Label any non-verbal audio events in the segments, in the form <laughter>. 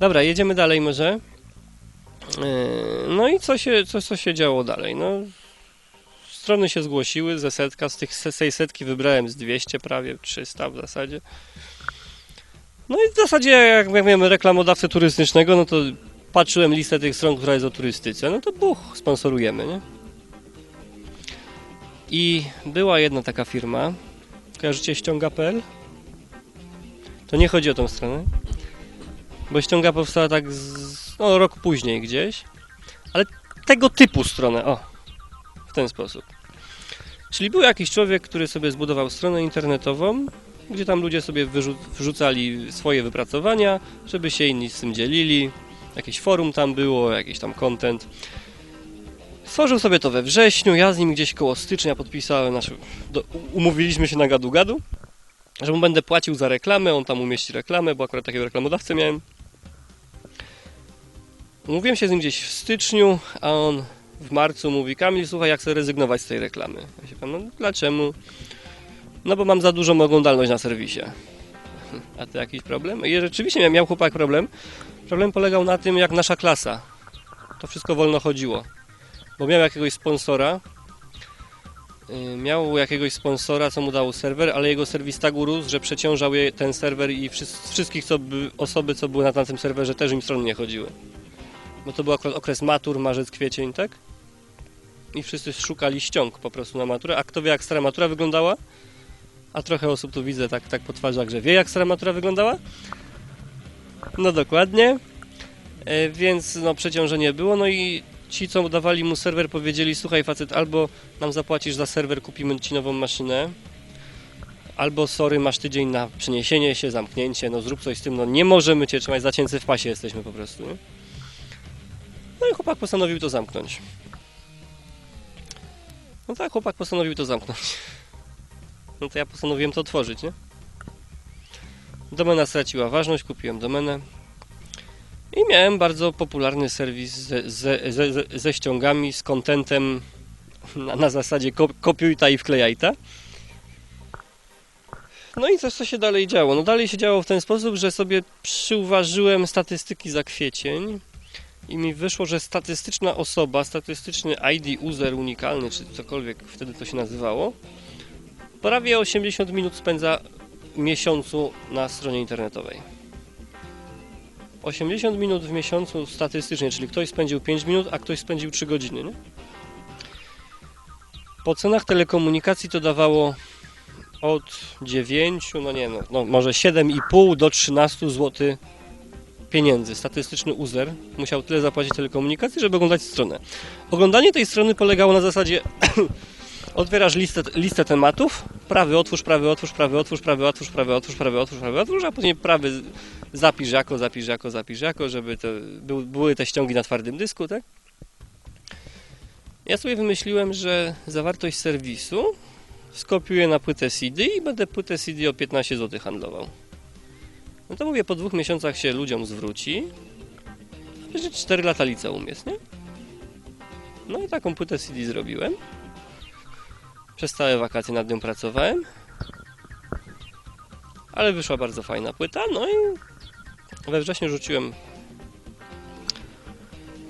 Dobra, jedziemy dalej może. Yy, No i co się, co, co się działo dalej? No, strony się zgłosiły ze setka, z tych setki wybrałem z 200 prawie, 300 w zasadzie. No i w zasadzie jak, jak miałem reklamodawcę turystycznego, no to patrzyłem listę tych stron, która jest o turystyce, no to buch, sponsorujemy, nie? I była jedna taka firma, kojarzycie ściąga.pl? To nie chodzi o tą stronę, bo ściąga powstała tak z, no, rok później gdzieś, ale tego typu stronę, o, w ten sposób. Czyli był jakiś człowiek, który sobie zbudował stronę internetową, gdzie tam ludzie sobie wrzucali swoje wypracowania, żeby się inni z tym dzielili. Jakieś forum tam było, jakiś tam content. Stworzył sobie to we wrześniu, ja z nim gdzieś koło stycznia podpisałem, znaczy, do, umówiliśmy się na gadu-gadu, że mu będę płacił za reklamę, on tam umieści reklamę, bo akurat takiego reklamodawcę miałem. Umówiłem się z nim gdzieś w styczniu, a on w marcu mówi, Kamil, słuchaj, jak chcę rezygnować z tej reklamy. Ja się pytam, no dlaczego? No bo mam za dużą oglądalność na serwisie. <laughs> A to jakiś problem? I rzeczywiście miał, miał chłopak problem. Problem polegał na tym, jak nasza klasa. To wszystko wolno chodziło. Bo miał jakiegoś sponsora. Yy, Miał jakiegoś sponsora, co mu dał serwer, ale jego serwis tak urósł, że przeciążał ten serwer i wszys- wszystkich co by, osoby, co były na tamtym serwerze, też im strony nie chodziły. Bo to był akurat okres matur, marzec, kwiecień, tak? I wszyscy szukali ściąg po prostu na maturę. A kto wie, jak stara matura wyglądała? A trochę osób tu widzę tak, tak po twarzach, że wie, jak stara matura wyglądała? No dokładnie. E, więc no przeciążenie było, no i ci, co dawali mu serwer, powiedzieli: Słuchaj, facet, albo nam zapłacisz za serwer, kupimy ci nową maszynę, albo sorry, masz tydzień na przeniesienie się, zamknięcie, no zrób coś z tym, no nie możemy cię trzymać, zacięcy w pasie jesteśmy po prostu. Nie? Chłopak postanowił to zamknąć. No tak, chłopak postanowił to zamknąć. No to ja postanowiłem to otworzyć, nie? Domena straciła ważność, kupiłem domenę. I miałem bardzo popularny serwis ze, ze, ze, ze, ściągami, z kontentem na, na zasadzie kop, kopiuj ta i wklejaj ta. No i co, co się dalej działo? No dalej się działo w ten sposób, że sobie przyuważyłem statystyki za kwiecień i mi wyszło, że statystyczna osoba, statystyczny ID user unikalny, czy cokolwiek wtedy to się nazywało, prawie 80 minut spędza miesiącu na stronie internetowej. 80 minut w miesiącu statystycznie, czyli ktoś spędził 5 minut, a ktoś spędził 3 godziny. Nie? Po cenach telekomunikacji to dawało od 9, no nie no, no może 7,5 do 13 zł pieniędzy. Statystyczny user musiał tyle zapłacić telekomunikacji, żeby oglądać stronę. Oglądanie tej strony polegało na zasadzie <coughs> otwierasz listę, listę tematów, prawy otwórz, prawy otwórz, prawy otwórz, prawy otwórz, prawy otwórz, prawy otwórz, prawy otwórz, a później prawy zapisz jako, zapisz jako, zapisz jako, żeby to był, były te ściągi na twardym dysku, tak? Ja sobie wymyśliłem, że zawartość serwisu skopiuję na płytę CD i będę płytę CD o 15 zł handlował. No to mówię, po dwóch miesiącach się ludziom zwróci, że 4 lata liceum jest, nie? No i taką płytę CD zrobiłem. Przez całe wakacje nad nią pracowałem. Ale wyszła bardzo fajna płyta, no i we wrześniu rzuciłem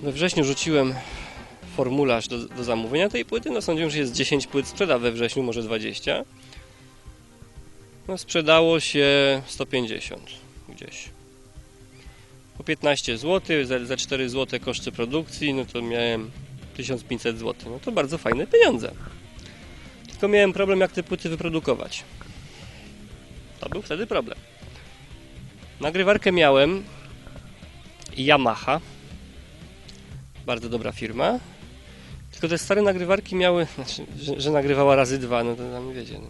we wrześniu rzuciłem formularz do, do zamówienia tej płyty. No sądziłem, że jest 10 płyt, sprzeda we wrześniu, może 20. No sprzedało się 150 gdzieś. Po 15 zł, za, za 4 zł koszty produkcji, no to miałem 1500 zł. No to bardzo fajne pieniądze. Tylko miałem problem, jak te płyty wyprodukować. To był wtedy problem. Nagrywarkę miałem Yamaha. Bardzo dobra firma. Tylko te stare nagrywarki miały, znaczy, że, że nagrywała razy dwa, no to tam wiecie. No.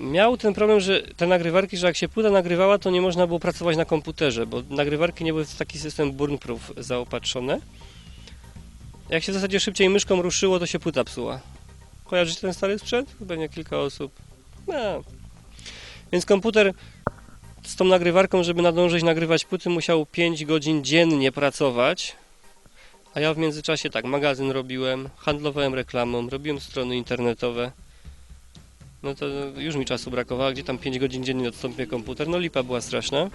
Miał ten problem, że te nagrywarki, że jak się płyta nagrywała, to nie można było pracować na komputerze, bo nagrywarki nie były w taki system burnproof zaopatrzone. Jak się w zasadzie szybciej myszką ruszyło, to się płyta psuła. Kojarzycie ten stary sprzęt? Pewnie kilka osób. No. Więc komputer z tą nagrywarką, żeby nadążyć nagrywać płyty, musiał 5 godzin dziennie pracować. A ja w międzyczasie tak, magazyn robiłem, handlowałem reklamą, robiłem strony internetowe. No to już mi czasu brakowało, gdzie tam 5 godzin dziennie odstąpię komputer, no lipa była straszna.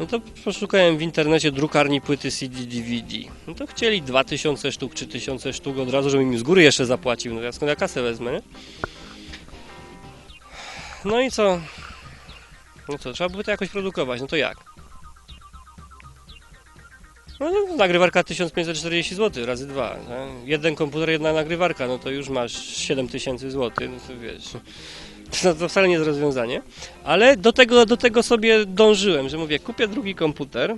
No to poszukałem w internecie drukarni płyty CD-DVD. No to chcieli 2000 sztuk, 3000 sztuk od razu, żebym im z góry jeszcze zapłacił. No ja skąd ja kasę wezmę, nie? No i co? No co, trzeba by to jakoś produkować, no to jak? No, no nagrywarka 1540 zł razy dwa. tak? Jeden komputer, jedna nagrywarka, no to już masz 7000 zł, no to wiesz. To, to wcale nie jest rozwiązanie. Ale do tego, do tego sobie dążyłem, że mówię, kupię drugi komputer.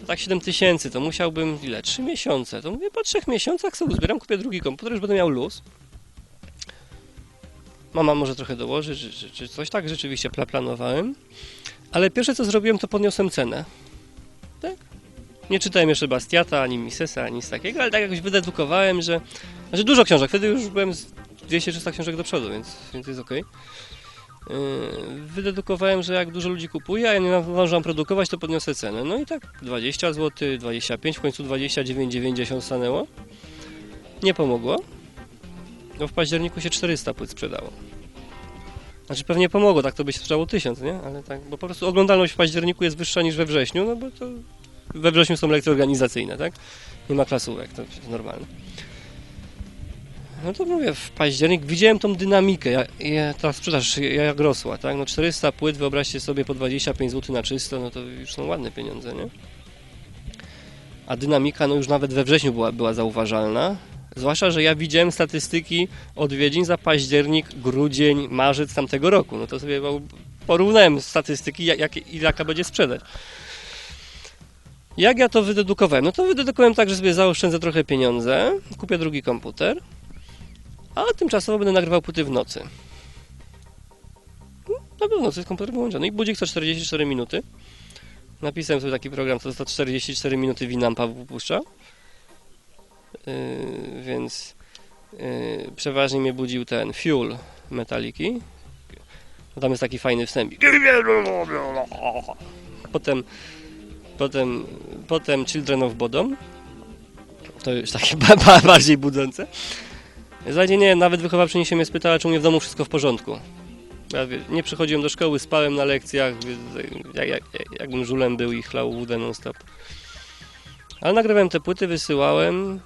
To tak 7 tysięcy, to musiałbym ile? 3 miesiące. To mówię, po 3 miesiącach sobie uzbieram, kupię drugi komputer, już będę miał luz. Mama może trochę dołoży, czy, czy, czy coś tak rzeczywiście pla- planowałem. Ale pierwsze co zrobiłem, to podniosłem cenę. Tak? Nie czytałem jeszcze Bastiata, ani Misesa, ani nic takiego, ale tak jakoś wydedukowałem, że. Znaczy dużo książek, wtedy już byłem z 200-300 książek do przodu, więc, więc jest ok. Wydedukowałem, że jak dużo ludzi kupuje, a ja nie nadążam produkować, to podniosę cenę. No i tak 20 zł, 25, w końcu 29,90 stanęło. Nie pomogło. No w październiku się 400 płyt sprzedało. Znaczy pewnie pomogło, tak to by się sprzedało 1000, nie? Ale tak, bo po prostu oglądalność w październiku jest wyższa niż we wrześniu, no bo to we wrześniu są lekcje organizacyjne, tak? Nie ma klasówek, to jest normalne. No to mówię, w październik widziałem tą dynamikę, ja, ja, ta sprzedaż ja- jak rosła, tak? No 400 płyt, wyobraźcie sobie po 25 zł na czysto, no to już są ładne pieniądze, nie? A dynamika, no już nawet we wrześniu była, była zauważalna. Zwłaszcza, że ja widziałem statystyki odwiedzin za październik, grudzień, marzec tamtego roku. No to sobie porównałem statystyki, jak, jak, jaka będzie sprzedaż. Jak ja to wydedukowałem? No to wydedukowałem tak, że sobie zaoszczędzę trochę pieniądze, kupię drugi komputer, a tymczasowo będę nagrywał płyty w nocy. No bo w nocy jest komputer wyłączony i budzik co 44 minuty. Napisałem sobie taki program, co za 44 minuty Winampa wypuszcza. Yy, więc yy, przeważnie mnie budził ten Fuel Metaliki. Tam jest taki fajny wstęp. <laughs> Potem, potem, potem Children of Bodom. To już takie <laughs> ba- ba- bardziej budzące. Za dzień nie, nawet wychowawczyni się mnie spytała, czy u mnie w domu wszystko w porządku. Ja nie przychodziłem do szkoły, spałem na lekcjach, jakbym żulem był i chlał wódę non stop. Ale nagrywałem te płyty, wysyłałem.